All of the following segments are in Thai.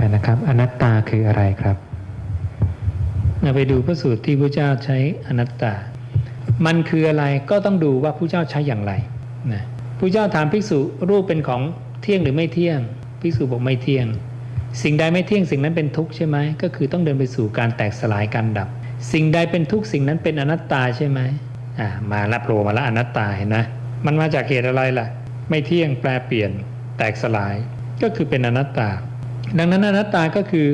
ไปนะครับ อนัตตาคืออะไรครับเราไปดูพระสูตรที่พระเจ้าใช้อนัตตา มันคืออะไรก็ต้องดูว่าพระเจ้าใช้อย่างไรนะพระเจ้าถามภิกษุรูปเป็นของเที่ยงหรือไม่เที่ยงภิกษุบอกไม่เที่ยง สิ่งใดไม่เที่ยงสิ่งนั้นเป็นทุกข์ใช่ไหมก็คือต้องเดินไปสู่การแตกสลายการดับ สิ่งใดเป็นทุกข์สิ่งนั้นเป็นอนัตตาใช่ไหมอ่ามาละโผล่มาละอนัตตาเห็นไหมมันมาจากเหตุอะไรล่ะ ไม่เที่ยงแปลเปลี่ยนแตกสลายก็คือเป็นอนัตตา ดังนั้นอนัตตาก็คือ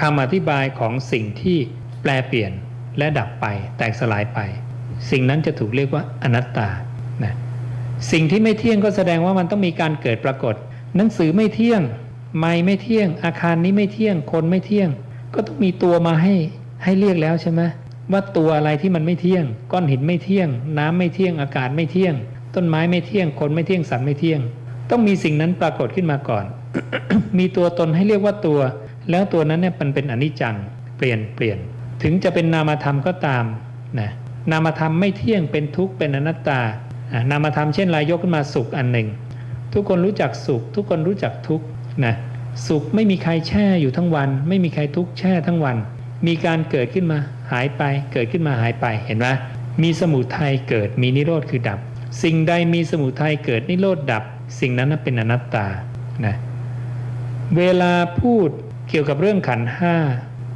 คำอธิบายของสิ่งที่แปลเปลี่ยนและดับไป แตกสลายไป สิ่งนั้นจะถูกเรียกว่าอนัตตานะสิ่งที่ไม่เที่ยงก็แสดงว่ามันต้องมีการเกิดปรากฏ หนังสือไม่เที่ยง ไม้ไม่เที่ยง อาคารนี้ไม่เที่ยง คนไม่เที่ยง ก็ต้องมีตัวมาให้ให้เรียกแล้วใช่ไหมว่าตัวอะไรที่มันไม่เที่ยง ก้อนหินไม่เที่ยง น้ำไม่เที่ยงอากาศไม่เที่ยง ต้นไม้ไม่เที่ยง คนไม่เที่ยงสัตว์ไม่เที่ยง ต้องมีสิ่งนั้นปรากฏขึ้นมาก่อน มีตัวตนให้เรียกว่าตัว แล้วตัวนั้นเนี่ยมันเป็นอนิจจัง เปลี่ยนเปลี่ยน ถึงจะเป็นนามธรรมก็ตามนะนามธรรมไม่เที่ยงเป็นทุกข์เป็นอนัตตา นามธรรมเช่นลายยกขึ้นมาสุขอันหนึ่ง ทุกคนรู้จักสุข ทุกคนรู้จักทุกข์นะสุขไม่มีใครแช่อยู่ทั้งวัน ไม่มีใครทุกข์แช่ทั้งวัน มีการเกิดขึ้นมาหายไป เกิดขึ้นมาหายไปเห็นไหมมีสมุทัยเกิดมีนิโรธคือดับ สิ่งใดมีสมุทัยเกิดนิโรธดับ สิ่งนั้นเป็นอนัตตานะเวลาพูดเกี่ยวกับเรื่องขันห้า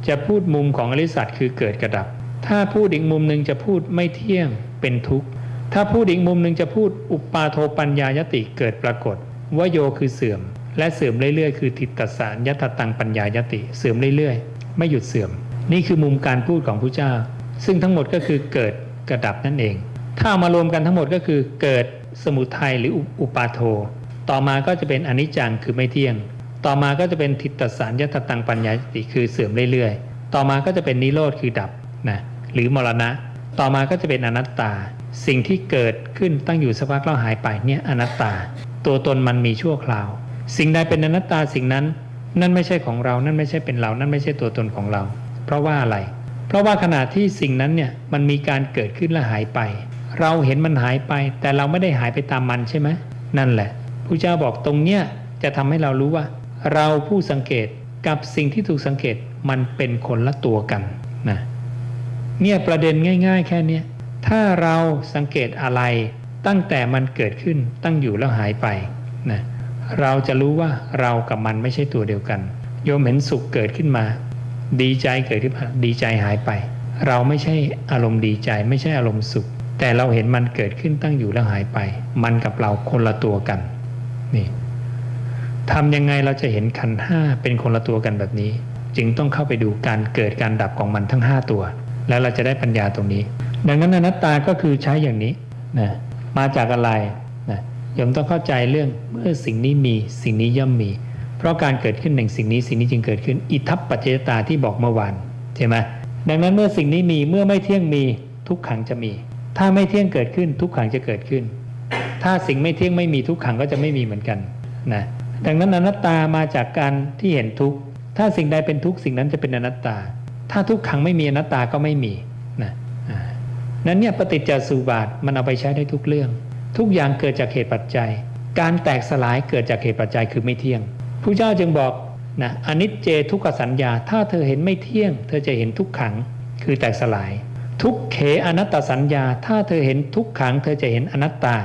จะพูดมุมของอริสัตคือเกิดกระดับ ถ้าพูดอีกมุมหนึ่งจะพูดไม่เที่ยงเป็นทุกข์ ถ้าพูดอีกมุมหนึ่งจะพูดอุปาโทปัญญายติเกิดปรากฏวโยคือเสื่อม และเสื่อมเรื่อยๆ คือทิฏฐสารยัตตังปัญญายติเสื่อมเรื่อยๆ ไม่หยุดเสื่อม นี่คือมุมการพูดของพระเจ้า ซึ่งทั้งหมดก็คือเกิดกระดับนั่นเอง ถ้าเอามารวมกันทั้งหมดก็คือเกิด สมุทัยหรืออุปาโท ต่อมาก็จะเป็นอนิจจังคือไม่เที่ยง ต่อมาก็จะเป็นทิฏฐสารยัตตังปัญญาติคือเสื่อมเรื่อยๆ ต่อมาก็จะเป็นนิโรธคือดับนะหรือมรณะ ต่อมาก็จะเป็นอนัตตา สิ่งที่เกิดขึ้นตั้งอยู่สักพักแล้วหายไปเนี่ยอนัตตา ตัวตนมันมีชั่วคราว สิ่งใดเป็นอนัตตาสิ่งนั้น นั่นไม่ใช่ของเรานั่นไม่ใช่เป็นเรานั่นไม่ใช่ตัวตนของเรา เพราะว่าอะไร เพราะว่าขณะที่สิ่งนั้นเนี่ยมันมีการเกิดขึ้นและหายไป เราเห็นมันหายไป แต่เราไม่ได้หายไปตามมันใช่ไหมนั่นแหละพระเจ้าบอกตรงเนี้ยจะทำให้เรารู้ว่า เราผู้สังเกตกับสิ่งที่ถูกสังเกตมันเป็นคนละตัวกันนะเนี่ยประเด็นง่าย ๆ แค่เนี้ยถ้าเราสังเกตอะไรตั้งแต่มันเกิดขึ้นตั้งอยู่แล้วหายไปนะเราจะรู้ว่าเรากับมันไม่ใช่ตัวเดียวกัน โยมเห็นสุขเกิดขึ้นมา ดีใจเกิดขึ้นมาดีใจหายไป เราไม่ใช่อารมณ์ดีใจ ไม่ใช่อารมณ์สุข แต่เราเห็นมันเกิดขึ้นตั้งอยู่แล้วหายไป มันกับเราคนละตัวกัน นี่ทำยังไงเราจะเห็นขันห้าเป็นคนละตัวกันแบบนี้ จึงต้องเข้าไปดูการเกิดการดับของมันทั้ง 5 ตัว แล้วเราจะได้ปัญญาตรงนี้ ดังนั้นอนัตตาก็คือใช้อย่างนี้นะมาจากอะไรนะโยมต้องเข้าใจเรื่องเมื่อสิ่งนี้มีสิ่งนี้ย่อมมี เพราะการเกิดขึ้นแห่งสิ่งนี้สิ่งนี้จึงเกิดขึ้น อิทัปปัจเจตาที่บอกเมื่อวานใช่ไหมดังนั้นเมื่อสิ่งนี้มีเมื่อไม่เที่ยงมีทุกขังจะมี ถ้าไม่เที่ยงเกิดขึ้นทุกขังจะเกิดขึ้น ถ้าสิ่งไม่เที่ยงไม่มีทุกขังก็จะไม่มีเหมือนกันนะดังนั้นอนัตตามาจากการที่เห็นทุกข์ถ้าสิ่งใดเป็นทุกข์สิ่งนั้นจะเป็นอนัตตา ถ้าทุกขังไม่มีอนัตตาก็ไม่มีนะนั้นเนี่ยปฏิจจสุบาทมันเอาไปใช้ได้ทุกเรื่อง ทุกอย่างเกิดจากเหตุปัจจัย การแตกสลายเกิดจากเหตุปัจจัยคือไม่เที่ยงผู้เจ้าจึงบอกนะอนิจเจทุกขสัญญา ถ้าเธอเห็นไม่เที่ยง เธอจะเห็นทุกขังคือแตกสลาย ทุกเขอนัตตสัญญา ถ้าเธอเห็นทุกขัง เธอจะเห็นอนัตตา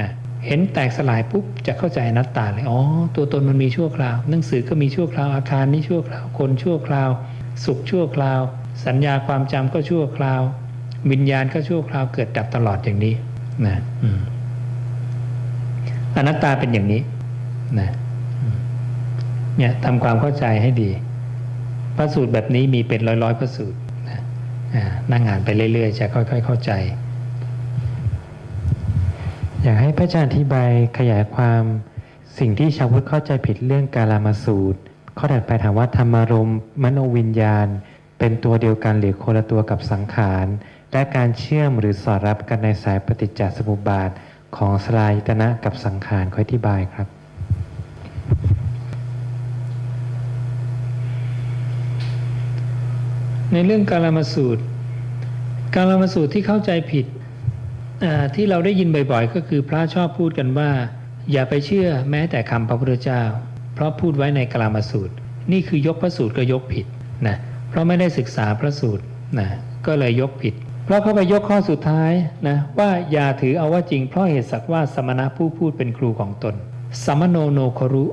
นะเห็นแตกสลายปุ๊บจะเข้าใจอนัตตาเลยอ๋อตัวตนมันมีชั่วคราว หนังสือก็มีชั่วคราวอาคารนี้ชั่วคราวคนชั่วคราว สุขชั่วคราว สัญญาความจำก็ชั่วคราว วิญญาณก็ชั่วคราวเกิดดับตลอดอย่างนี้นะอืมอนัตตาเป็นอย่างนี้นะเนี่ยทำความเข้าใจให้ดี พระสูตรแบบนี้มีเป็นร้อยร้อยๆพระสูตร นั่งอ่านไปเรื่อย ๆ จะค่อย ๆ เข้าใจ อยากให้พระอาจารย์อธิบายขยายความสิ่งที่ชาวพุทธเข้าใจผิดเรื่องกาลามาสูตร ข้อถัดไปถามว่าธรรมารมมโนวิญญาณ เป็นตัวเดียวกันหรือคนละตัวกับสังขารและการเชื่อมหรือสอดรับกันในสายปฏิจจสมุปบาทของสลายตนะกับสังขารขอยอธิบายครับ ในเรื่องกาลามาสูตร กาลามาสูตรที่เข้าใจผิดที่เราได้ยินบ่อยๆ ก็คือพระชอบพูดกันว่า อย่าไปเชื่อแม้แต่คำพระพุทธเจ้า เพราะพูดไว้ในกลามาสูตร นี่คือยกพระสูตรก็ยกผิดนะเพราะไม่ได้ศึกษาพระสูตรนะก็เลยยกผิด เพราะเขาไปยกข้อสุดท้ายนะว่าอย่าถือเอาว่าจริงเพราะเหตุสักว่าสมณะผู้พูดเป็นครูของตนสมโนโนครุ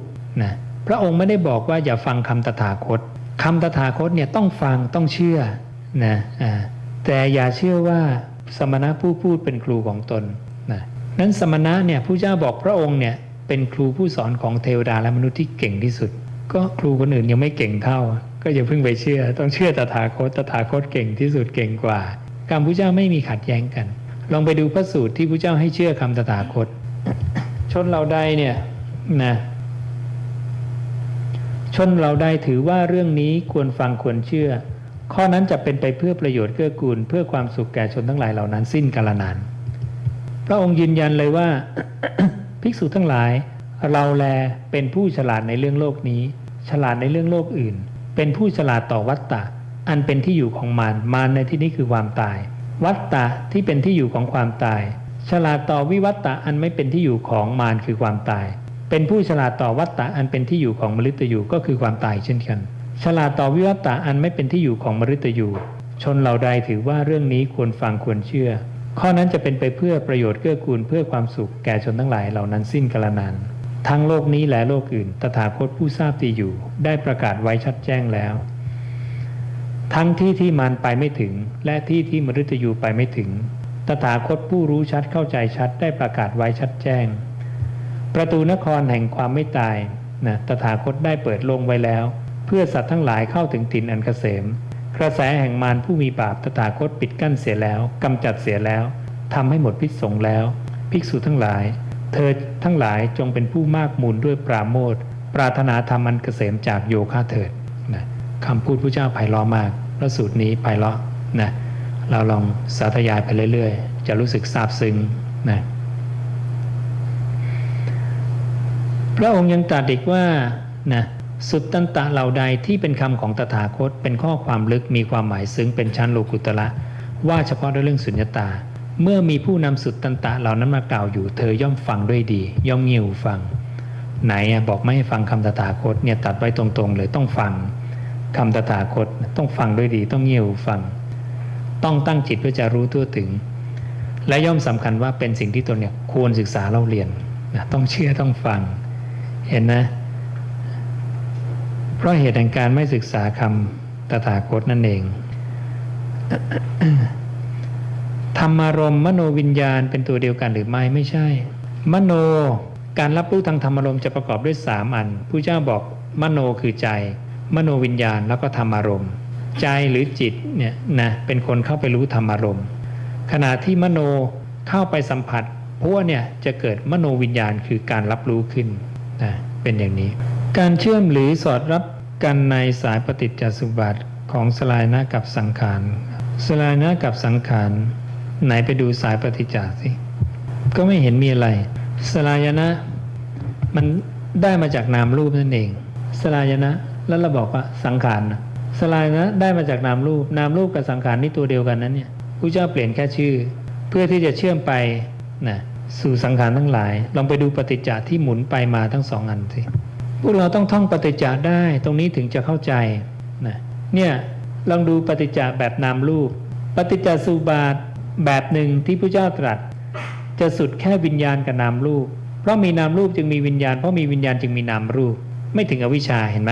นะพระองค์ไม่ได้บอกว่าอย่าฟังคำตถาคต คำตถาคตเนี่ยต้องฟังต้องเชื่อนะอ่าแต่อย่าเชื่อว่าสมณะผู้พูดเป็นครูของตนนะนั้นสมณะเนี่ยผู้เจ้าบอกพระองค์เนี่ยเป็นครูผู้สอนของเทวดาและมนุษย์ที่เก่งที่สุด ก็ครูคนอื่นยังไม่เก่งเท่า ก็อย่าเพิ่งไปเชื่อ ต้องเชื่อตถาคตตถาคตเก่งที่สุดเก่งกว่าคำพุทธเจ้าไม่มีขัดแย้งกัน ลองไปดูพระสูตรที่พระเจ้าให้เชื่อคำตถาคต ชนเราใดเนี่ยนะ ชนเราใดถือว่าเรื่องนี้ควรฟังควรเชื่อ ข้อนั้นจะเป็นไปเพื่อประโยชน์เกื้อกูล เพื่อความสุขแก่ชนทั้งหลายเหล่านั้นสิ้นกาลนาน พระองค์ยืนยันเลยว่า ภิกษุทั้งหลาย เราแลเป็นผู้ฉลาดในเรื่องโลกนี้ ฉลาดในเรื่องโลกอื่น เป็นผู้ฉลาดต่อวัตตะ อันเป็นที่อยู่ของมารมารในที่นี้คือความตาย วัตตะที่เป็นที่อยู่ของความตาย ฉลาดต่อวิวัตตะอันไม่เป็นที่อยู่ของมารคือความตาย เป็นผู้ฉลาดต่อวัตตะอันเป็นที่อยู่ของมฤตยูก็คือความตายเช่นกัน ฉลาดต่อวิวัตตะอันไม่เป็นที่อยู่ของมฤตยูชนเหล่าใดถือว่าเรื่องนี้ควรฟังควรเชื่อ ข้อนั้นจะเป็นไปเพื่อประโยชน์เกื้อกูลเพื่อความสุขแก่ชนทั้งหลายเหล่านั้นสิ้นกาลนานทั้งโลกนี้และโลกอื่น ตถาคตผู้ทราบดีอยู่ ได้ประกาศไว้ชัดแจ้งแล้ว ทั้งที่ที่มารไปไม่ถึง และที่ที่มฤตยูไปไม่ถึง ตถาคตผู้รู้ชัดเข้าใจชัดได้ประกาศไว้ชัดแจ้ง ประตูนครแห่งความไม่ตายนะตถาคตได้เปิดลงไว้แล้ว เพื่อสัตว์ทั้งหลายเข้าถึงถิ่นอันเกษม กระแสแห่งมารผู้มีบาปตถาคตปิดกั้นเสียแล้วกำจัดเสียแล้วทำให้หมดพิษสงแล้ว ภิกษุทั้งหลาย เธอทั้งหลายจงเป็นผู้มากมูลด้วยปราโมทปรารถนาธรรมอันเกษมจากโยคะเถิดนะคำพูดพระเจ้าไพเราะมาก พระสูตรนี้ไพเราะนะเราลองสาธยายไปเรื่อยๆ จะรู้สึกซาบซึ้งนะ พระองค์ยังตรัสอีกว่านะสุดตันตะเหล่าใดที่เป็นคำของตถาคต เป็นข้อความลึกมีความหมายซึ้งเป็นชั้นโลกุตละว่าเฉพาะด้วยเรื่องสุญญตา เมื่อมีผู้นำสุดตันตะเหล่านั้นมากล่าวอยู่ เธอย่อมฟังด้วยดี ย่อมเงี่ยวฟัง ไหนอะบอกไม่ให้ฟังคำตถาคตเนี่ยตัดไว้ตรงๆเลยต้องฟังคำตถาคตต้องฟังด้วยดีต้องเงี่ยวฟัง ต้องตั้งจิตเพื่อจะรู้ทั่วถึง และย่อมสำคัญว่าเป็นสิ่งที่ตนเนี่ยควรศึกษาเล่าเรียนนะต้องเชื่อต้องฟัง เห็นนะ เพราะเหตุแห่งการไม่ศึกษาคำตถาคตนั่นเองธรรมารมณ์มโนวิญญาณเป็นตัวเดียวกันหรือไม่ไม่ใช่ มโนการรับรู้ทางธรรมารมณ์จะประกอบด้วยสามอันผู้เจ้าบอกมโนคือใจ มโนวิญญาณแล้วก็ธรรมารมณ์ใจหรือจิตเนี่ยนะเป็นคนเข้าไปรู้ธรรมารมณ์ขณะที่มโนเข้าไปสัมผัสพวกเนี่ยจะเกิดมโนวิญญาณคือการรับรู้ขึ้น นะเป็นอย่างนี้ การเชื่อมหรือสอดรับกันในสายปฏิจจสุบัติของสลายนะกับสังขารสลายนะกับสังขารไหนไปดูสายปฏิจจสิก็ไม่เห็นมีอะไร สลายนะ มันได้มาจากนามรูปนั่นเอง สลายนะแล้วเราบอกว่าสังขารนะสลายนะได้มาจากนามรูป นามรูปกับสังขารนี่ตัวเดียวกันนั้นเนี่ยพระเจ้าเปลี่ยนแค่ชื่อ เพื่อที่จะเชื่อมไปนะ สู่สังขารทั้งหลาย ลองไปดูปฏิจจที่หมุนไปมาทั้งสองอันสิพวกเราต้องท่องปฏิจจาได้ตรงนี้ถึงจะเข้าใจนะเนี่ยลองดูปฏิจจาแบบนามรูป ปฏิจจสุบาทแบบหนึ่งที่พระเจ้าตรัส จะสุดแค่วิญญาณกับนามรูป เพราะมีนามรูปจึงมีวิญญาณเพราะมีวิญญาณจึงมีนามรูป ไม่ถึงอวิชชาเห็นไหม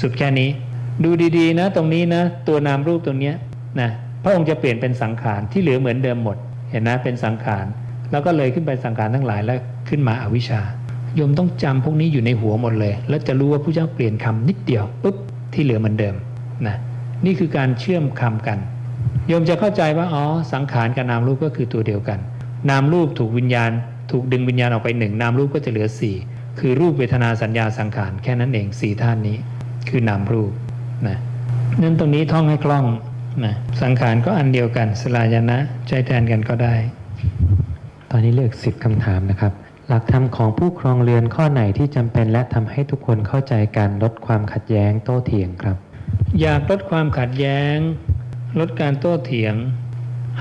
สุดแค่นี้ ดูดีๆนะ ตรงนี้นะ ตัวนามรูปตรงเนี้ยนะพระองค์จะเปลี่ยนเป็นสังขารที่เหลือเหมือนเดิมหมด เห็นนะเป็นสังขาร แล้วก็เลยขึ้นไปสังขารทั้งหลายแล้วขึ้นมาอาวิชชาโยมต้องจำพวกนี้อยู่ในหัวหมดเลย แล้วจะรู้ว่าผู้เจ้าเปลี่ยนคำนิดเดียวปุ๊บที่เหลือเหมือนเดิมนะนี่คือการเชื่อมคำกันโยมจะเข้าใจว่าอ๋อสังขารกับนามรูปก็คือตัวเดียวกัน นามรูปถูกวิญญาณ ถูกดึงวิญญาณออกไปหนึ่งนามรูปก็จะเหลือสี่คือรูปเวทนาสัญญาสังขารแค่นั้นเองสี่ท่านนี้ คือนามรูปนะนั้นตรงนี้ท่องให้คล่องนะสังขารก็อันเดียวกัน สลายนะใช้แทนกันก็ได้ ตอนนี้เหลือกสิบคำถามนะครับ หลักธรรมของผู้ครองเรือนข้อไหนที่จำเป็นและทำให้ทุกคนเข้าใจการลดความขัดแย้งโต้เถียงครับ อยากลดความขัดแย้ง ลดการโต้เถียง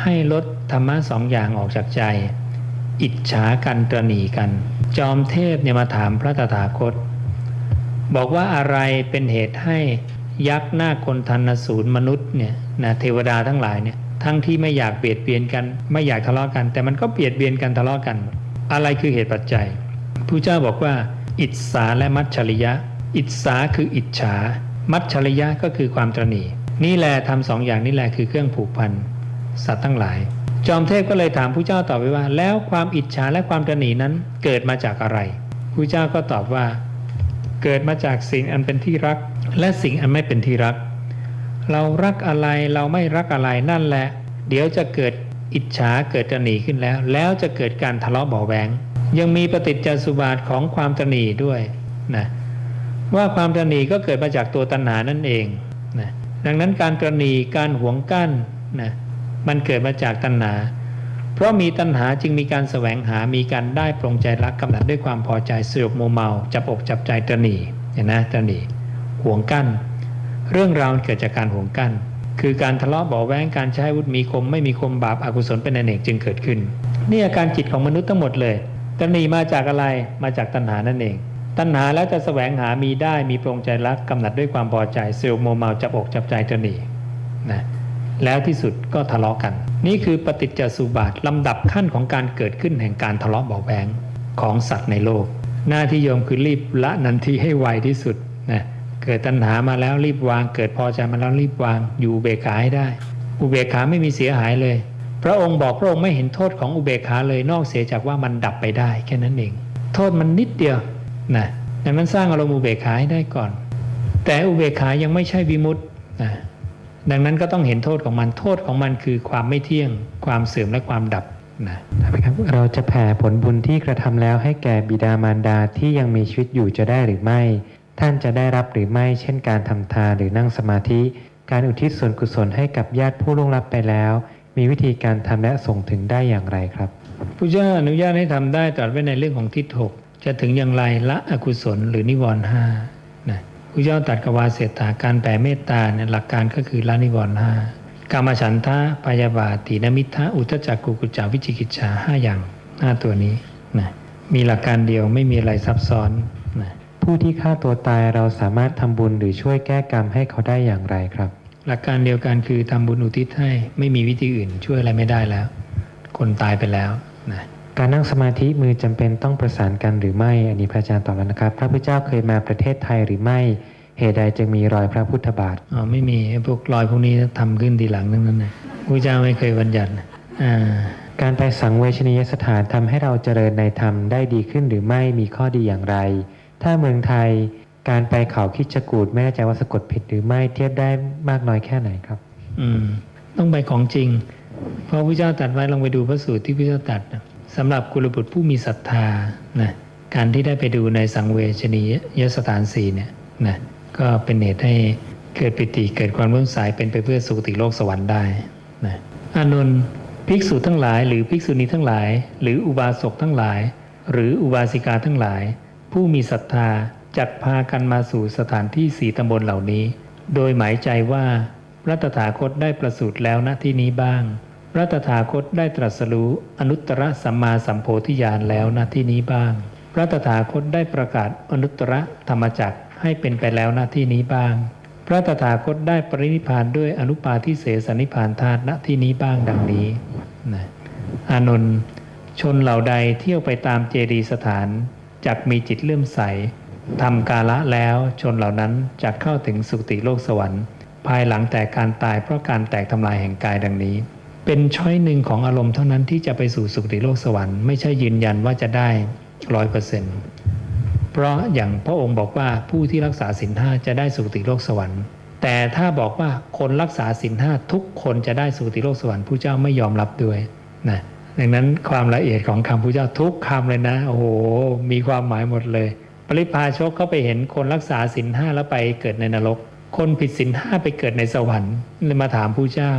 ให้ลดธรรมะสองอย่างออกจากใจ อิจฉากันตรณีกัน จอมเทพเนี่ยมาถามพระตถาคต บอกว่าอะไรเป็นเหตุให้ยักษ์หน้าคนทันสูรมนุษย์เนี่ยนะเทวดาทั้งหลายเนี่ย ทั้งที่ไม่อยากเบียดเบียนกัน ไม่อยากทะเลาะกัน แต่มันก็เบียดเบียนกันทะเลาะกัน อะไรคือเหตุปัจจัยผู้เจ้าบอกว่า อิจฉาและมัจฉริยะ อิจฉาคืออิจฉา มัจฉริยะก็คือความตรณีนี่แหละทำสองอย่างนี่แหละคือเครื่องผูกพันสัตว์ทั้งหลาย จอมเทพก็เลยถามผู้เจ้าตอบไปว่า แล้วความอิจฉาและความตรณีนั้นเกิดมาจากอะไรผู้เจ้าก็ตอบว่า เกิดมาจากสิ่งอันเป็นที่รัก และสิ่งอันไม่เป็นที่รัก เรารักอะไรเราไม่รักอะไรนั่นแหละ เดี๋ยวจะเกิดอิจฉาเกิดตรณีขึ้นแล้ว แล้วจะเกิดการทะเลาะเบาแวงยังมีปฏิจจสุบาทของความตรณีด้วยนะว่าความตรณีก็เกิดมาจากตัวตัณหานั่นเองนะดังนั้นการตรณีการหวงกั้นนะมันเกิดมาจากตัณหา เพราะมีตัณหาจึงมีการแสวงหามีการได้ปรงใจรักกำหนัดด้วยความพอใจสยบโมเมา จับอกจับใจตรณีเห็นนะตรณีหวงกั้น เรื่องราวเกิดจากการห่วงกัน คือการทะเลาะเบาแว้งการใช้อาวุธมีคม ไม่มีคมบาปอากุศลเป็นอเนกจึงเกิดขึ้น นี่อาการจิตของมนุษย์ทั้งหมดเลยตนีมาจากอะไรมาจากตัณหานั่นเอง ตัณหาแล้วจะแสวงหามีได้มีปรงใจรักกำหนัดด้วยความพอใจเซลโมเมาจับอกจับใจตนีนะแล้วที่สุดก็ทะเลาะกัน นี่คือปฏิจจสุบาทลำดับขั้นของการเกิดขึ้นแห่งการทะเลาะเบาแวงของสัตว์ในโลก หน้าที่โยมคือรีบละนันทีให้ไวที่สุดนะ เกิดตัณหามาแล้วรีบวาง เกิดพอใจมาแล้วรีบวาง อยู่อุเบกขาให้ได้ อุเบกขาไม่มีเสียหายเลย พระองค์บอกพระองค์ไม่เห็นโทษของอุเบกขาเลยนอกเสียจากว่ามันดับไปได้แค่นั้นเอง โทษมันนิดเดียวนะดังนั้นสร้างอารมณ์อุเบกขาให้ได้ก่อน แต่อุเบกขายังไม่ใช่วิมุตตินะดังนั้นก็ต้องเห็นโทษของมันโทษของมันคือความไม่เที่ยง ความเสื่อมและความดับนะครับเราจะแผ่ผลบุญที่กระทำแล้วให้แก่บิดามารดาที่ยังมีชีวิตอยู่จะได้หรือไม่ ท่านจะได้รับหรือไม่เช่นการทำทานหรือนั่งสมาธิ การอุทิศส่วนกุศลให้กับญาติผู้ล่วงลับไปแล้ว มีวิธีการทำและส่งถึงได้อย่างไรครับพระเจ้าอนุญาตให้ทำได้ตรัสไว้ในเรื่องของทิฏฐกจะถึงอย่างไรละอกุศลหรือนิวรณ์ห้านะพระเจ้าตรัสกวาเสตาการแผ่เมตตาเนี่ยหลักการก็คือละนิวรณ์ห้ากามฉันทะปายาบาตีนมิทะอุทจักกุกุจาวิจิกิจฉาห้าอย่างห้าตัวนี้นะมีหลักการเดียวไม่มีอะไรซับซ้อน ผู้ที่ฆ่าตัวตายเราสามารถทำบุญหรือช่วยแก้กรรมให้เขาได้อย่างไรครับ หลักการเดียวกันคือทำบุญอุทิศให้ไม่มีวิธีอื่นช่วยอะไรไม่ได้แล้ว คนตายไปแล้วนะการนั่งสมาธิมือจำเป็นต้องประสานกันหรือไม่ อันนี้พระอาจารย์ตอบแล้วนะครับ พระพุทธเจ้าเคยมาประเทศไทยหรือไม่เหตุใดจึงมีรอยพระพุทธบาทอ๋อไม่มีไอ้พวกรอยพวกนี้ทำขึ้นทีหลังนั่นนั่นนะพระเจ้าไม่เคยบัญญัตินะอ่าการไปสังเวชนียสถานทำให้เราเจริญในธรรมได้ดีขึ้นหรือไม่มีข้อดีอย่างไร ถ้าเมืองไทยการไปเขาคิดจกูดไม่แน่ใจว่าสะกดผิดหรือไม่เทียบได้มากน้อยแค่ไหนครับ อืม ต้องไปของจริง เพราะพระเจ้าตรัสไว้ลองไปดูพระสูตรที่พระเจ้าตรัสนะสำหรับกุลบุตรผู้มีศรัทธานะการที่ได้ไปดูในสังเวชนียสถานสีเนี่ยนะก็เป็นเหตุให้เกิดปิติเกิดความเลื่อมใสเป็นไปเพื่อสุคติโลกสวรรค์ได้นะอานนท์ภิกษุทั้งหลาย หรือภิกษุณีทั้งหลาย หรืออุบาสกทั้งหลาย หรืออุบาสิกาทั้งหลาย ผู้มีศรัทธาจักพากันมาสู่สถานที่สี่ตำบลเหล่านี้ โดยหมายใจว่าพระตถาคตได้ประสูติแล้วณที่นี้บ้าง พระตถาคตได้ตรัสรู้อนุตตรสัมมาสัมโพธิญาณแล้วณที่นี้บ้าง พระตถาคตได้ประกาศอนุตตรธรรมจักรให้เป็นไปแล้วณที่นี้บ้าง พระตถาคตได้ปรินิพานด้วยอนุปาทิเสสนิพานธาตุณที่นี้บ้างดังนี้นะอานนท์ชนเหล่าใดเที่ยวไปตามเจดีสถาน จักมีจิตเลื่อมใสทำกาละแล้วชนเหล่านั้นจะเข้าถึงสุติโลกสวรรค์ ภายหลังแต่การตายเพราะการแตกทำลายแห่งกายดังนี้ เป็นช้อยหนึ่งของอารมณ์เท่านั้นที่จะไปสู่สุติโลกสวรรค์ไม่ใช่ยืนยันว่าจะได้ร้อยเปอร์เซ็นต์เพราะอย่างพระองค์บอกว่าผู้ที่รักษาศีลห้าจะได้สุติโลกสวรรค์ แต่ถ้าบอกว่าคนรักษาศีลห้าทุกคนจะได้สุติโลกสวรรค์ผู้เจ้าไม่ยอมรับด้วยนะ ดังนั้นความละเอียดของคำผู้เจ้าทุกคำเลยนะ โอ้โห มีความหมายหมดเลย ปริพาชกเขาไปเห็นคนรักษาศีลห้าแล้วไปเกิดในนรก คนผิดศีลห้าไปเกิดในสวรรค์เลยมาถามผู้เจ้า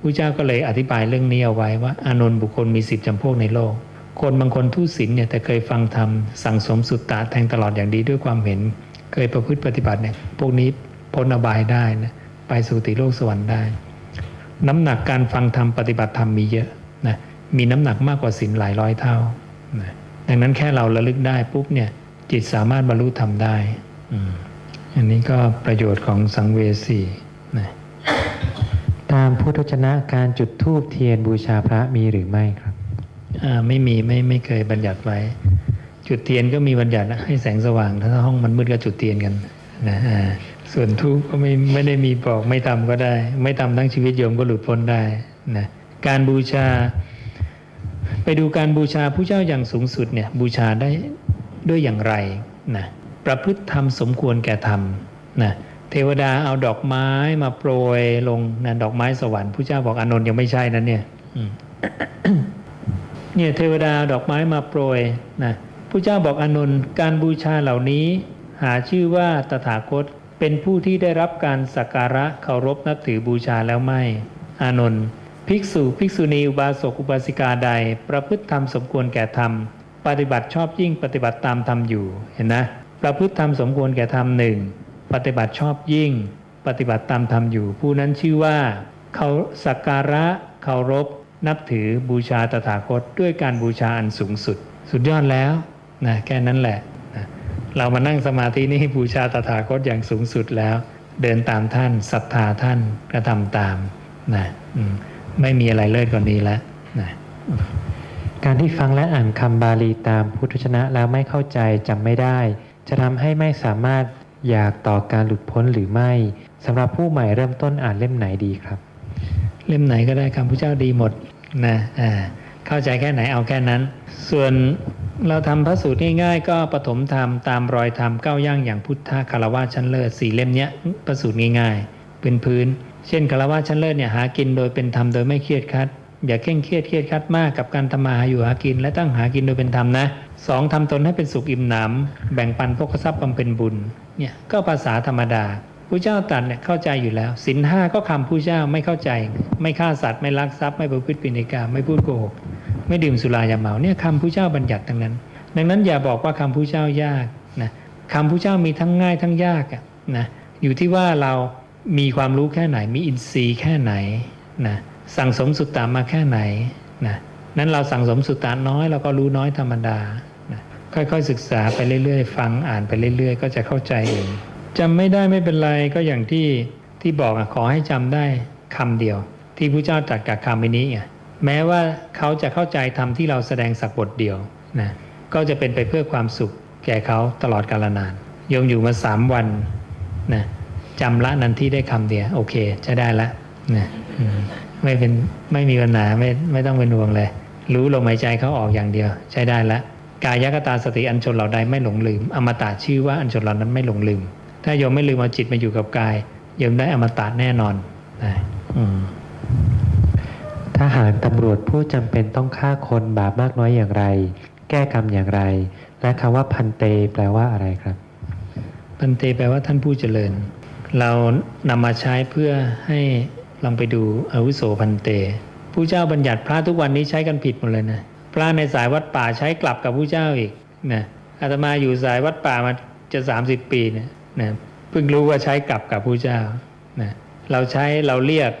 ผู้เจ้าก็เลยอธิบายเรื่องนี้เอาไว้ว่า อานนท์บุคคลมีสิบจำพวกในโลก คนบางคนทุศีลเนี่ยแต่เคยฟังธรรมสั่งสมสุตตะแทงตลอดอย่างดีด้วยความเห็น เคยประพฤติปฏิบัติเนี่ยพวกนี้พ้นอบายได้นะไปสู่ติโลกสวรรค์ได้ น้ำหนักการฟังธรรมปฏิบัติธรรมมีเยอะ มีน้ำหนักมากกว่าศีลหลายร้อยเท่านะดังนั้นแค่เราระลึกได้ปุ๊บเนี่ยจิตสามารถบรรลุธรรมได้อืมอันนี้ก็ประโยชน์ของสังเวสีนะตามพุทธวจนะการจุดธูปเทียนบูชาพระมีหรือไม่ครับอ่าไม่มีไม่ไม่เคยบัญญัติไว้ จุดเทียนก็มีบัญญัติให้แสงสว่าง ถ้าห้องมันมืดก็จุดเทียนกันนะอ่าส่วนทูปก็ไม่ไม่ได้มีบอกไม่ทำก็ได้ ไม่ทำทั้งชีวิตโยมก็หลุดพ้นได้นะการบูชา ไปดูการบูชาผู้เจ้าอย่างสูงสุดเนี่ยบูชาได้ด้วยอย่างไรนะประพฤติธรรมสมควรแก่ธรรมนะเทวดาเอาดอกไม้มาโปรยลงนะดอกไม้สวรรค์ผู้เจ้าบอกอานนท์ยังไม่ใช่นั้นเนี่ยเนี่ยเทวดาดอกไม้มาโปรยนะผู้เจ้าบอกอานนท์การบูชาเหล่านี้ หาชื่อว่าตถาคตเป็นผู้ที่ได้รับการสักการะเคารพนับถือบูชาแล้วไม่ อานนท์ ภิกษุภิกษุณีอุบาสกอุบาสิกาใด ประพฤติธรรมสมควรแก่ธรรม ปฏิบัติชอบยิ่งปฏิบัติตามธรรมอยู่เห็นนะ ประพฤติธรรมสมควรแก่ธรรมหนึ่งปฏิบัติชอบยิ่ง ปฏิบัติตามธรรมอยู่ ผู้นั้นชื่อว่าเขาสักการะเคารพ นับถือบูชาตถาคตด้วยการบูชาอันสูงสุด สุดยอดแล้วนะแค่นั้นแหละนะเรามานั่งสมาธินี่บูชาตถาคตอย่างสูงสุดแล้ว เดินตามท่านศรัทธาท่านกระทำตามนะอืม ไม่มีอะไรเลิศกว่านี้แล้วนะการที่ฟังและอ่านคำบาลีตามพุทธวจนะแล้วไม่เข้าใจจำไม่ได้ จะทำให้ไม่สามารถอยากต่อการหลุดพ้นหรือไม่สำหรับผู้ใหม่เริ่มต้นอ่านเล่มไหนดีครับ เล่มไหนก็ได้คำพุทธเจ้าดีหมดนะอ่าเข้าใจแค่ไหนเอาแค่นั้น ส่วนเราทำพระสูตรง่ายๆ ก็ปฐมธรรมตามรอยธรรมก้าวย่างอย่างพุทธคารวะชั้นเลิศสี่เล่มเนี้ยพระสูตรง่ายๆเป็นพื้น เช่นคารวะชั้นเลิศเนี่ยหากินโดยเป็นธรรมโดยไม่เครียดคัดอย่าเคร่งเครียดเครียดคัดมากกับการทำมาหาอยู่หากิน และตั้งหากินโดยเป็นธรรมนะสองทำตนให้เป็นสุขอิ่มหนำแบ่งปันพวกทรัพย์บำเพ็ญบุญเนี่ยก็ภาษาธรรมดาผู้เจ้าตรัสเนี่ยเข้าใจอยู่แล้วสินห้าก็คำผู้เจ้าไม่เข้าใจ ไม่ฆ่าสัตว์ไม่ลักทรัพย์ไม่ประพฤติผิดในกามไม่พูดโกหกไม่ดื่มสุรายาเมาเนี่ยคำผู้เจ้าบัญญัติทั้งนั้น ดังนั้นอย่าบอกว่าคำผู้เจ้ายากนะคำผู้เจ้ามีทั้งง่ายทั้งยากอะนะอยู่ที่ว่าเรา มีความรู้แค่ไหน มีอินทรีย์แค่ไหนนะสั่งสมสุตตามาแค่ไหนนะนั้นเราสั่งสมสุตตาน้อยเราก็รู้น้อยธรรมดานะค่อยๆศึกษาไปเรื่อยๆ ฟังอ่านไปเรื่อย ๆ ก็จะเข้าใจเองจำไม่ได้ไม่เป็นไรก็อย่างที่ที่บอกอะขอให้จำได้คำเดียว ที่พระเจ้าตรัสกับคำนี้ไงแม้ว่าเขาจะเข้าใจธรรมที่เราแสดงสักบทเดียวนะก็จะเป็นไปเพื่อความสุขแก่เขาตลอดกาลนานโยมอยู่มาสามวันนะ จำละนันที่ได้คำเดียวโอเคจะได้ละนะอืมไม่เป็นไม่มีปัญหาไม่ไม่ต้องเป็นห่วงเลย รู้ลมหายใจเขาออกอย่างเดียว ใช้ได้ละกายกตาสติอันชนเหล่าใดไม่หลงลืม อมตะชื่อว่าอันชนเหล่านั้นไม่หลงลืม ถ้าโยมไม่ลืมเอาจิตมาอยู่กับกายโยมได้อมตะแน่นอนนะอืมทหารตำรวจผู้จำเป็นต้องฆ่าคนบาปมากน้อยอย่างไร แก้กรรมอย่างไร และคำว่าพันเต แปลว่าอะไรครับ พันเตแปลว่าท่านผู้เจริญ เรานำมาใช้เพื่อให้ลองไปดูอาวุโสพันเต ผู้เจ้าบัญญัติพระทุกวันนี้ใช้กันผิดหมดเลยนะพระในสายวัดป่าใช้กลับกับผู้เจ้าอีกนะอาตมาอยู่สายวัดป่ามาจะ 30 ปีเนี่ยนะเพิ่งรู้ว่าใช้กลับกับผู้เจ้านะเราใช้เราเรียก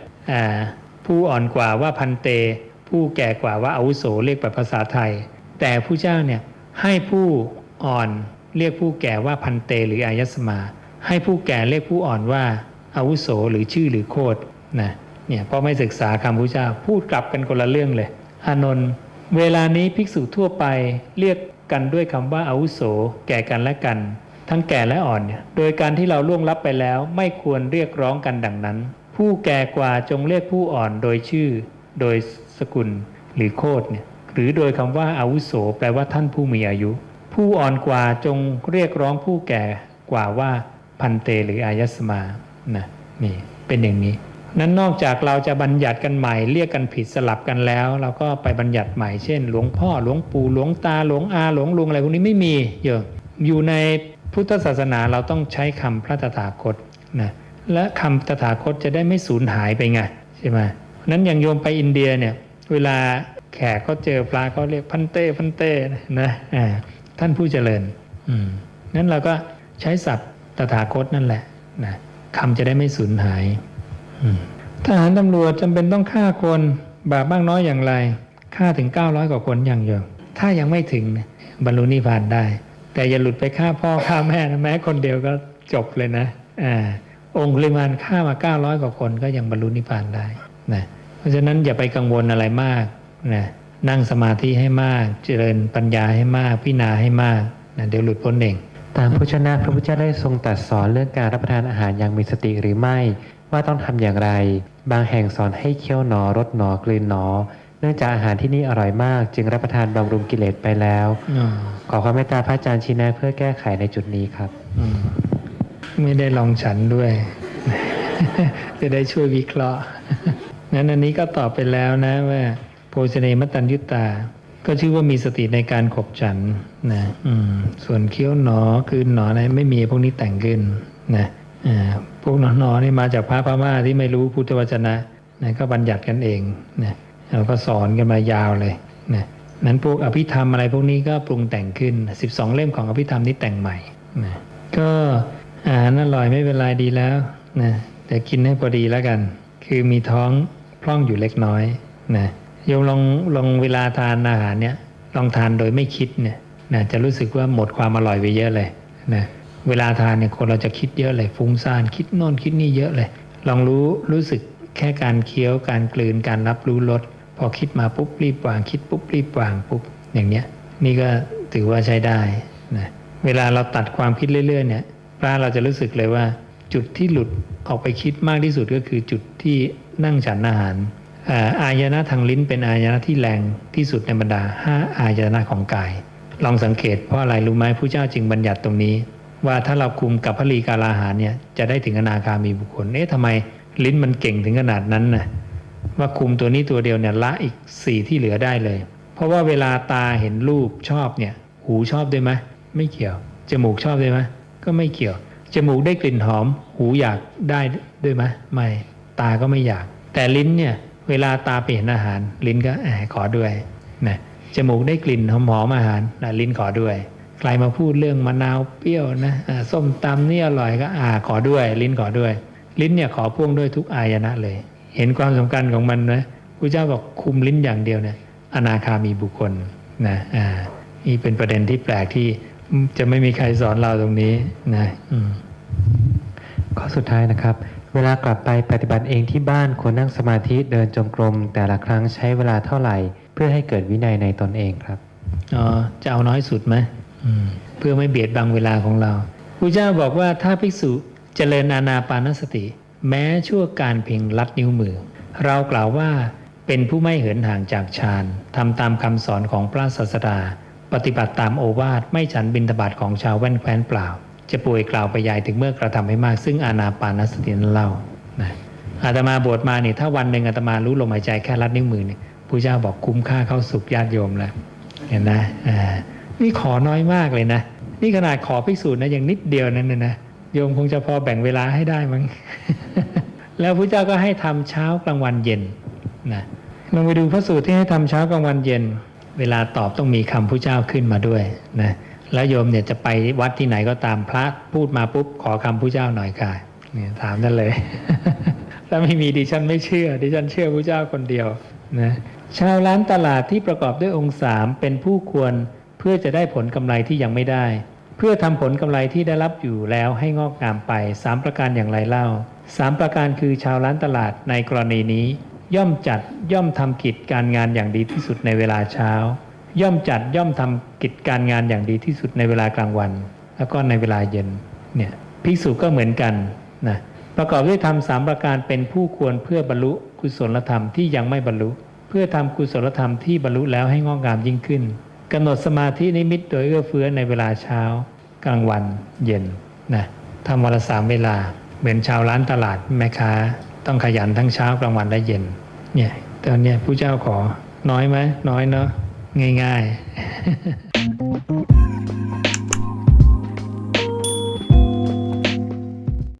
ผู้อ่อนกว่าว่าพันเต ผู้แก่กว่าว่าอาวุโสเรียกแบบภาษาไทย แต่ผู้เจ้าเนี่ยให้ผู้อ่อนเรียกผู้แก่ว่าพันเตหรืออายสมา ให้ผู้แก่เรียกผู้อ่อนว่าอาวุโสหรือชื่อหรือโคดนะเนี่ยเพราะไม่ศึกษาคำพุทธเจ้าพูดกลับกันคนละเรื่องเลยอานนท์เวลานี้ภิกษุทั่วไปเรียกกันด้วยคำว่าอาวุโส แก่กันและกัน ทั้งแก่และอ่อนเนี่ยโดยการที่เราล่วงลับไปแล้ว ไม่ควรเรียกร้องกันดังนั้น ผู้แก่กว่าจงเรียกผู้อ่อนโดยชื่อ โดยสกุลหรือโคดเนี่ยหรือโดยคำว่าอาวุโส แปลว่าท่านผู้มีอายุ ผู้อ่อนกว่าจงเรียกร้องผู้แก่กว่าว่า พันเตหรืออายสมานะนี่เป็นอย่างนี้ นั้นนอกจากเราจะบัญญัติกันใหม่เรียกกันผิดสลับกันแล้ว เราก็ไปบัญญัติใหม่เช่น หลวงพ่อหลวงปู่หลวงตาหลวงอาหลวงลุงอะไรพวกนี้ไม่มีเยอะอยู่ในพุทธศาสนาเราต้องใช้คำพระตถาคตนะและคำตถาคตจะได้ไม่สูญหายไปไงใช่ไหมนั้นอย่างโยมไปอินเดียเนี่ยเวลาแขกเขาเจอปลาเขาเรียกพันเต้พันเต้นะท่านผู้เจริญนั้นเราก็ใช้ศัพท์ ตถาคตนั่นแหละนะคำจะได้ไม่สูญหายทหารตำรวจจำเป็นต้องฆ่าคนบาปบ้างน้อยอย่างไรฆ่าถึง 900 กว่าคนอย่างเดียวถ้ายังไม่ถึงบรรลุนิพพานได้ แต่อย่าหลุดไปฆ่าพ่อฆ่าแม่นะแม้คนเดียวก็จบเลยนะอ่าองค์ปริมาณฆ่ามา 900 กว่าคนก็ยังบรรลุนิพพานได้นะเพราะฉะนั้นอย่าไปกังวลอะไรมากนะนั่งสมาธิให้มาก เจริญปัญญาให้มากพิจารณาให้มากนะเดี๋ยวหลุดพ้นเอง ตามพุทธชนะพระพุทธเจ้าได้ทรงตรัสสอนเรื่องการรับประทานอาหารอย่างมีสติหรือไม่ ว่าต้องทำอย่างไร บางแห่งสอนให้เคี้ยวหนอรสหนอกลืนหนอ เนื่องจากอาหารที่นี่อร่อยมาก จึงรับประทานบำรุงกิเลสไปแล้วอ๋อขอความเมตตาพระอาจารย์ชี้แนะเพื่อแก้ไขในจุดนี้ครับอืมไม่ได้ลองฉันด้วย จะได้ช่วยวิเคราะห์นั้นอันนี้ก็ตอบไปแล้วนะว่าโภชเนมตัญยุตตา ก็ชื่อว่ามีสติในการขบฉันนะส่วนเคี้ยวหนอคือหนอนะไม่มีพวกนี้แต่งขึ้นนะพวกหนอหนอนี่มาจากพระพม่าที่ไม่รู้พุทธวจนะนะก็บัญญัติกันเองนะแล้วก็สอนกันมายาวเลยนะนั้นพวกอภิธรรมอะไรพวกนี้ก็ปรุงแต่งขึ้น 12 เล่มของอภิธรรมนี้แต่งใหม่นะก็อาหารอร่อยไม่เป็นไรดีแล้วนะแต่กินให้พอดีแล้วกัน คือมีท้องพร่องอยู่เล็กน้อยนะ โยมลองลองเวลาทานอาหารเนี่ยลองทานโดยไม่คิดเนี่ยนะจะรู้สึกว่าหมดความอร่อยไปเยอะเลยนะเวลาทานเนี่ยคนเราจะคิดเยอะเลยฟุ้งซ่านคิดโน่นคิดนี่เยอะเลย ลองรู้รู้สึกแค่การเคี้ยวการกลืนการรับรู้รสพอคิดมาปุ๊บรีบวางคิดปุ๊บรีบวางปุ๊บอย่างเนี้ยนี่ก็ถือว่าใช้ได้นะเวลาเราตัดความคิดเรื่อยๆเนี่ยพระเราจะรู้สึกเลยว่า จุดที่หลุดออกไปคิดมากที่สุดก็คือจุดที่นั่งฉันอาหาร อายนะทางลิ้นเป็นอายนะที่แรงที่สุดในบรรดาห้าอายนะของกาย ลองสังเกตเพราะอะไรรู้ไหมผู้เจ้าจึงบัญญัติตรงนี้ ว่าถ้าเราคุมกับพลีกาลาหารเนี่ยจะได้ถึงอนาคามีบุคคลเอ๊ะทำไมลิ้นมันเก่งถึงขนาดนั้นนะว่าคุมตัวนี้ตัวเดียวเนี่ยละอีกสี่ที่เหลือได้เลย เพราะว่าเวลาตาเห็นรูปชอบเนี่ย หูชอบด้วยไหมไม่เกี่ยว จมูกชอบด้วยไหมก็ไม่เกี่ยว จมูกได้กลิ่นหอม หูอยากได้ด้วยไหมไม่ ตาก็ไม่อยาก แต่ลิ้นเนี่ย เวลาตาไปเห็นอาหาร ลิ้นก็อขอด้วยนะจมูกได้กลิ่นหอมหอมๆอาหารนะลิ้นขอด้วยใครมาพูดเรื่องมะนาวเปรี้ยวนะส้มตำนี่อร่อยก็อ่าขอด้วย ลิ้นขอด้วย ลิ้นเนี่ยขอพ่วงด้วยทุกอายนะเลย เห็นความสำคัญของมันนะพระเจ้าบอกคุมลิ้นอย่างเดียวเนี่ยอนาคามีบุคคลนะอ่านี่เป็นประเด็นที่แปลกที่จะไม่มีใครสอนเราตรงนี้นะข้อสุดท้ายนะครับ เวลากลับไปปฏิบัติเองที่บ้านควรนั่งสมาธิเดินจงกรม แต่ละครั้งใช้เวลาเท่าไหร่ เพื่อให้เกิดวินัยในตนเองครับอ๋อจะเอาน้อยสุดไหมมเพื่อไม่เบียดบังเวลาของเราพระเจ้าบอกว่าถ้าภิกษุเจริญอานาปานสติ แม้ชั่วการเพียงลัดนิ้วมือ เรากล่าวว่าเป็นผู้ไม่เหินห่างจากฌานทำตามคำสอนของพระศาสดา ปฏิบัติตามโอวาทไม่ฉันบินทบาทของชาวแว่นแคว้นเปล่า จะป่วยกล่าวไปยายถึงเมื่อกระทำให้มาก ซึ่งอานาปานสตินั้นเล่านะอาตมาบวชมาเนี่ยถ้าวันหนึ่งอาตมารู้ลมหายใจแค่ลัดนิ้วมือเนี่ยพระเจ้าบอกคุ้มค่าเข้าสุขญาติโยมแล้วเห็นนะอ่านี่ขอน้อยมากเลยนะ นี่ขนาดขอภิกษุนะอย่างนิดเดียวนั้นนะนะโยมคงจะพอแบ่งเวลาให้ได้มั้งแล้วพระเจ้าก็ให้ทำเช้ากลางวันเย็นนะลองไปดูพระสูตรที่ให้ทำเช้ากลางวันเย็น เวลาตอบต้องมีคำพระเจ้าขึ้นมาด้วยนะ แล้วโยมเนี่ยจะไปวัดที่ไหนก็ตามพระพูดมาปุ๊บขอคำพระเจ้าหน่อยค่ะเนี่ยถามนั่นเลย ถ้าไม่มีดิฉันไม่เชื่อ ดิฉันเชื่อพระเจ้าคนเดียวนะชาวร้านตลาดที่ประกอบด้วยองค์สามเป็นผู้ควรเพื่อจะได้ผลกำไรที่ยังไม่ได้ เพื่อทำผลกำไรที่ได้รับอยู่แล้วให้งอกงามไปสามประการอย่างไรเล่าสามประการคือชาวร้านตลาดในกรณีนี้ ย่อมจัดย่อมทำกิจการงานอย่างดีที่สุดในเวลาเช้า ย่อมจัดย่อมทำกิจการงานอย่างดีที่สุดในเวลากลางวัน แล้วก็ในเวลาเย็นเนี่ยภิกษุก็เหมือนกันนะประกอบด้วยธรรมสามประการเป็นผู้ควรเพื่อบรรลุกุศลธรรมที่ยังไม่บรรลุ เพื่อทำกุศลธรรมที่บรรลุแล้วให้งอกงามยิ่งขึ้นกำหนดสมาธินิมิตโดยเอื้อเฟื้อในเวลาเช้า กลางวันเย็นนะทำวันละสามเวลา เหมือนชาวร้านตลาดแม่ค้า ต้องขยันทั้งเช้ากลางวันและเย็นเนี่ยตอนนี้ผู้เจ้าขอน้อยไหมน้อยเนาะ ง่าย ๆ